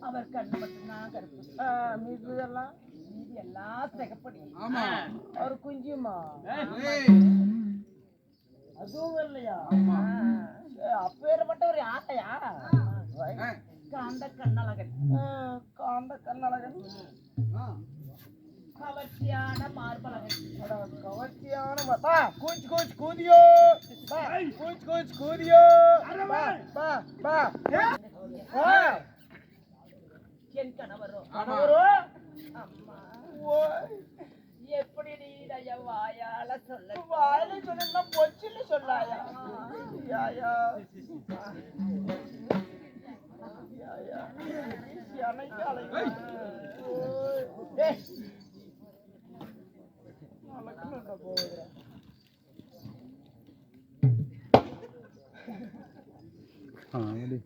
அவர் கண்ணு மட்டும்தான் கருப்பு. ஆ, மீது எல்லாம் சிகப்படி. ஒரு குஞ்சுமா? அதுவும் இல்லையா? ஆமா. அப்பேற்பட்டவர் யாரையா ஏய், காந்த கண்ணழகன். காந்த கண்ணழகன். கவர்ச்சியான மார்பழகன். கவர்ச்சியான ம- பா கூச் கூச் கூதியோ. பா கூச் கூச் கூதியோ. பா பா பா. ஆ, என் கணவரோ? கணவரோ? அம்மா. எப்படி நீ ஐயா வாயால சொல்ல வாயில சொன்னா பொச்சில சொல்லாயா யாயா? யாயா? எனக்கு. நடக்கணும்டா போகுதுடா.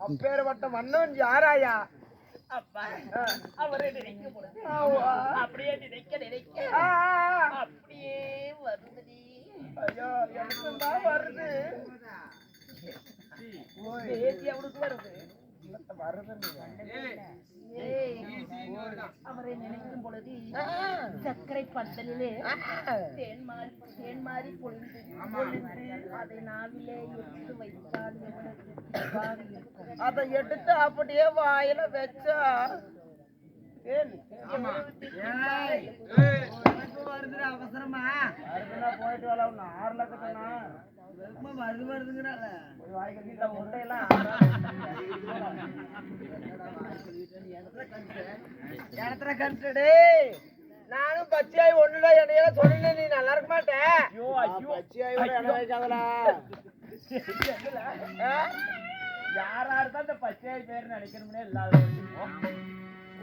அப்பேற்பட்ட மன்னன் யாராயா? அப்பா. அவரை நினைக்கும் பொழுது. அப்படியே நினைக்க நினைக்க. அப்படியே வருதுடி ஐயோ வருது. பேசி அவனுக்கு வருது. அவரை நினைக்கும் பொழுது சர்க்கரை பந்தலிலே தேன் மாறி தேன் மாறி பொழிந்து பொழிந்து அதை நாவிலே எடுத்து வைத்தால் எவ்வளவு அதை எடுத்து அப்படியே வாயில வச்சா. அவசரமா. போயிட்டு வரலாம் ஒன்று ஆறு லட்சத்துனா வருது உருண்டையெல்லாம் இடத்துல கண்டுடு நானும் பச்சையாய் ஒண்ணுடா என்னையில சொன்ன நீ நல்லா இருக்க மாட்டேன் பச்சையாய் யாரா இருந்தா இந்த பச்சையாய் பேர் நினைக்கணும்னே இல்லாத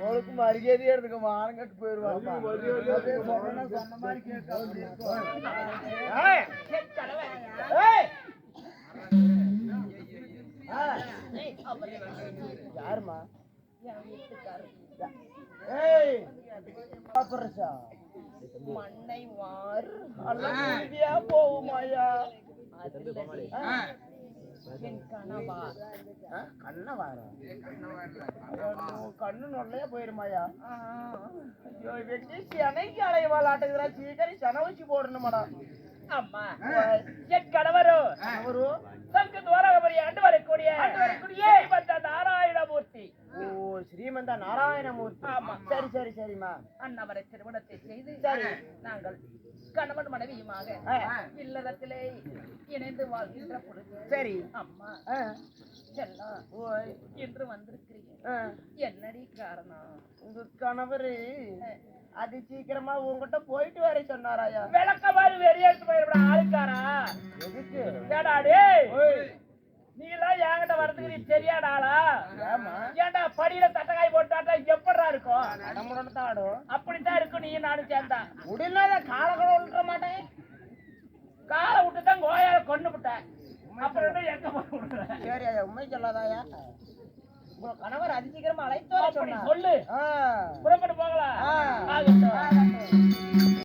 உனக்கு மரியாதையே இருந்துக்க மானங்கட்டு போயிருவாங்க சொன்ன மாதிரி கேட்க யாருமா ஏய்! பாப்பரசா? மண்ணை வார் போகுமாயா கண்ணை வாரா கண்ணு வரல. கண்ணு நொல்லையா போயிருமாயா? ஐயோ வெட்டி சென்னைக்கு அலைவாள் ஆட்டுக்குறா சீக்கிரம் சென வச்சு போடணுமாடா. அம்மா என் கணவரோ ஒரு சங்கு துவாரகபுரி சரி சரி சரிம்மா. அன்னவரை திருமணத்தை செய்து. நாங்கள் கணவன் மனைவியுமாக இல்லறத்திலே இணைந்து வாழ்கின்ற பொழுது சரி. அம்மா செல்லம் இன்று வந்திருக்கிறீங்க என்னடி காரணம்? உங்க கணவரு அது சீக்கிரமா உங்ககிட்ட போயிட்டு வர சொன்னாராயா? விளக்க மாதிரி வெறியெடுத்து போயிருப்பா ஆளுக்காரா? எதுக்கு? நீ எல்லாம் என்கிட்ட வரதுக்கு நீ தெரியாத ஆளா ஏம்மா ஏன்டா படியில போட்டாட்டா எப்படா இருக்கும் நம்மளோட தான் ஆடும் அப்படித்தான் இருக்கும் நீ நானும் சேர்ந்தா. முடியல காலக்கட விட்டுற மாட்டேன். காலை விட்டு தான் கோயால கொண்டு விட்டேன் அப்புறம் எங்க? சரி அதை உண்மை சொல்லாதாயா? உங்க கணவர் அதிசீக்கிரமா அழைத்து சொல்லு. புறப்பட்டு போகலாம்.